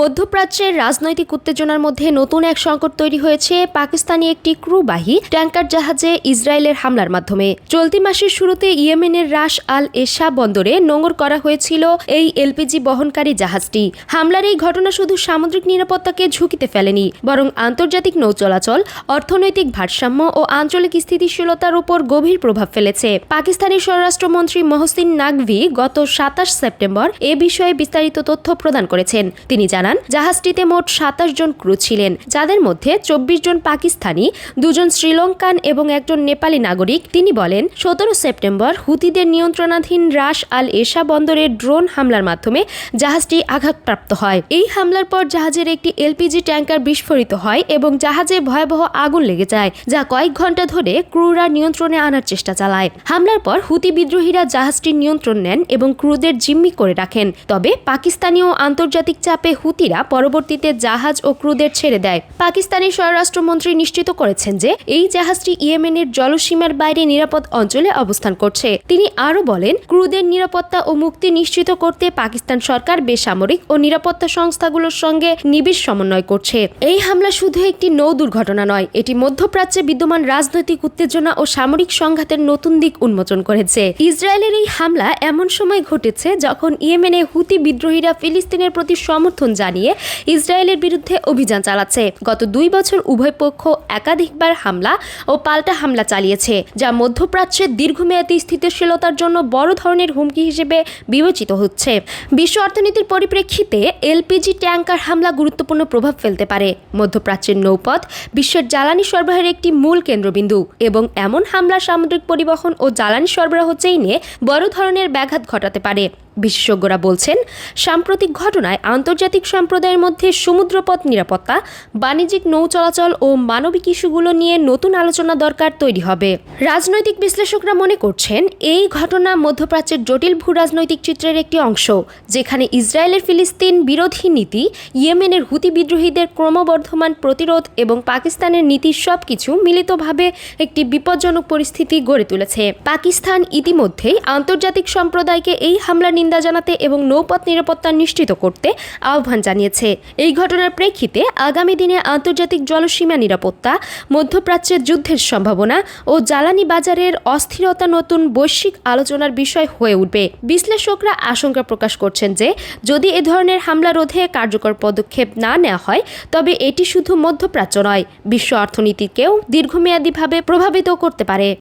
মধ্যপ্রাচ্যের রাজনৈতিক উত্তেজনার মধ্যে নতুন এক সংকট তৈরি হয়েছে। পাকিস্তানি একটি ক্রুবাহী ট্যাঙ্কার জাহাজে ইসরায়েলের হামলার মাধ্যমে। চলতি মাসের শুরুতে ইয়েমেনের রাস আল এশা বন্দরে নোঙর করা হয়েছিল এই এলপিজি বহনকারী জাহাজটি। হামলার এই ঘটনা শুধু সামুদ্রিক নিরাপত্তাকে ঝুঁকিতে ফেলেনি, বরং আন্তর্জাতিক নৌ চলাচল অর্থনৈতিক ভারসাম্য ও আঞ্চলিক স্থিতিশীলতার উপর গভীর প্রভাব ফেলেছে। পাকিস্তানি স্বরাষ্ট্রমন্ত্রী মহসিন নাকভি গত সাতাশ সেপ্টেম্বর এ বিষয়ে বিস্তারিত তথ্য প্রদান করেছেন। তিনি জানান জাহাজটিতে মোট সাতাশ জন ক্রু ছিলেন, যাদের মধ্যে চব্বিশ জন পাকিস্তানি, দুজন শ্রীলঙ্কান এবং একজন নেপালি নাগরিক। তিনি বলেন, সতেরো সেপ্টেম্বর হুতিদের নিয়ন্ত্রণাধীন রাস আল এশা বন্দরে ড্রোন হামলার মাধ্যমে জাহাজটি আঘাতপ্রাপ্ত হয়। এই হামলার পর জাহাজের একটি এলপিজি ট্যাঙ্কার বিস্ফোরিত হয় এবং জাহাজে ভয়াবহ আগুন লেগে যায়, যা কয়েক ঘণ্টা ধরে ক্রুরা নিয়ন্ত্রণে আনার চেষ্টা চালায়। হামলার পর হুতি বিদ্রোহীরা জাহাজটির নিয়ন্ত্রণ নেন এবং ক্রুদের জিম্মি করে রাখেন। তবে পাকিস্তানি ও আন্তর্জাতিক চাপে হুতিরা পরবর্তীতে জাহাজ ও ক্রুদের ছেড়ে দেয়। পাকিস্তানি স্বরাষ্ট্রমন্ত্রী নিশ্চিত করেছেন যে, এই জাহাজটি ইয়েমেনের জলসীমার বাইরে নিরাপদ অঞ্চলে অবস্থান করছে। তিনি আরও বলেন, ক্রুদের নিরাপত্তা ও মুক্তি নিশ্চিত করতে পাকিস্তান সরকার বেসামরিক ও নিরাপত্তা সংস্থাগুলোর সঙ্গে নিবিড় সমন্বয় করছে। এই হামলা শুধু একটি নৌ দুর্ঘটনা নয়, এটি মধ্যপ্রাচ্যে বিদ্যমান রাজনৈতিক উত্তেজনা ও সামরিক সংঘাতের নতুন দিক উন্মোচন করেছে। ইসরায়েলের এই হামলা এমন সময় ঘটেছে যখন ইয়েমেনে হুতি বিদ্রোহীরা ফিলিস্তিনের প্রতি সমর্থন জানিয়ে। ইসরায়েলের বিরুদ্ধে অভিযান চালাচ্ছে। গত দুই বছর উভয় পক্ষ একাধিকবার হামলা ও পাল্টা হামলা চালিয়েছে, যা মধ্যপ্রাচ্যের দীর্ঘমেয়াদী স্থিতিশীলতার জন্য বড় ধরনের হুমকি হিসেবে বিবেচিত হচ্ছে। বিশ্ব অর্থনীতির পরিপ্রেক্ষিতে এলপিজি ট্যাঙ্কার হামলা গুরুত্বপূর্ণ প্রভাব ফেলতে পারে। মধ্যপ্রাচ্যের নৌপথ বিশ্বের জ্বালানি সরবরাহের একটি মূল কেন্দ্রবিন্দু এবং এমন হামলা সামুদ্রিক পরিবহন ও জ্বালানি সরবরাহ চেইনে বড় ধরনের ব্যাঘাত ঘটাতে পারে। বিশেষজ্ঞরা বলছেন, সাম্প্রতিক ঘটনায় আন্তর্জাতিক সম্প্রদায়ের মধ্যে সমুদ্রপথ নিরাপত্তা, বাণিজ্যিক নৌ চলাচল ও মানবিক ইস্যুগুলো নিয়ে নতুন আলোচনা দরকার তৈরি হবে। রাজনৈতিক বিশ্লেষকরা মনে করছেন, এই ঘটনা মধ্যপ্রাচ্যের জটিল ভূ রাজনৈতিক চিত্রের একটি অংশ, যেখানে ইসরায়েলের ফিলিস্তিন বিরোধী নীতি, ইয়েমেনের হুতি বিদ্রোহীদের ক্রমবর্ধমান প্রতিরোধ এবং পাকিস্তানের নীতি সবকিছু মিলিতভাবে একটি বিপজ্জনক পরিস্থিতি গড়ে তুলেছে। পাকিস্তান ইতিমধ্যেই আন্তর্জাতিক সম্প্রদায়কে এই হামলার নিন্দা জানাতে এবং নৌপথ নিরাপত্তা নিশ্চিত করতে আহ্বান জানিয়েছে। এই ঘটনার প্রেক্ষিতে আগামী দিনে আন্তর্জাতিক জলসীমা নিরাপত্তা, মধ্যপ্রাচ্যের যুদ্ধের সম্ভাবনা ও জ্বালানি বাজারের অস্থিরতা নতুন বৈশ্বিক আলোচনার বিষয় হয়ে উঠবে। বিশ্লেষকরা আশঙ্কা প্রকাশ করছেন যে, যদি এ ধরনের হামলা রোধে কার্যকর পদক্ষেপ না নেওয়া হয়, তবে এটি শুধু মধ্যপ্রাচ্য নয়, বিশ্ব অর্থনীতিকেও দীর্ঘমেয়াদীভাবে প্রভাবিত করতে পারে।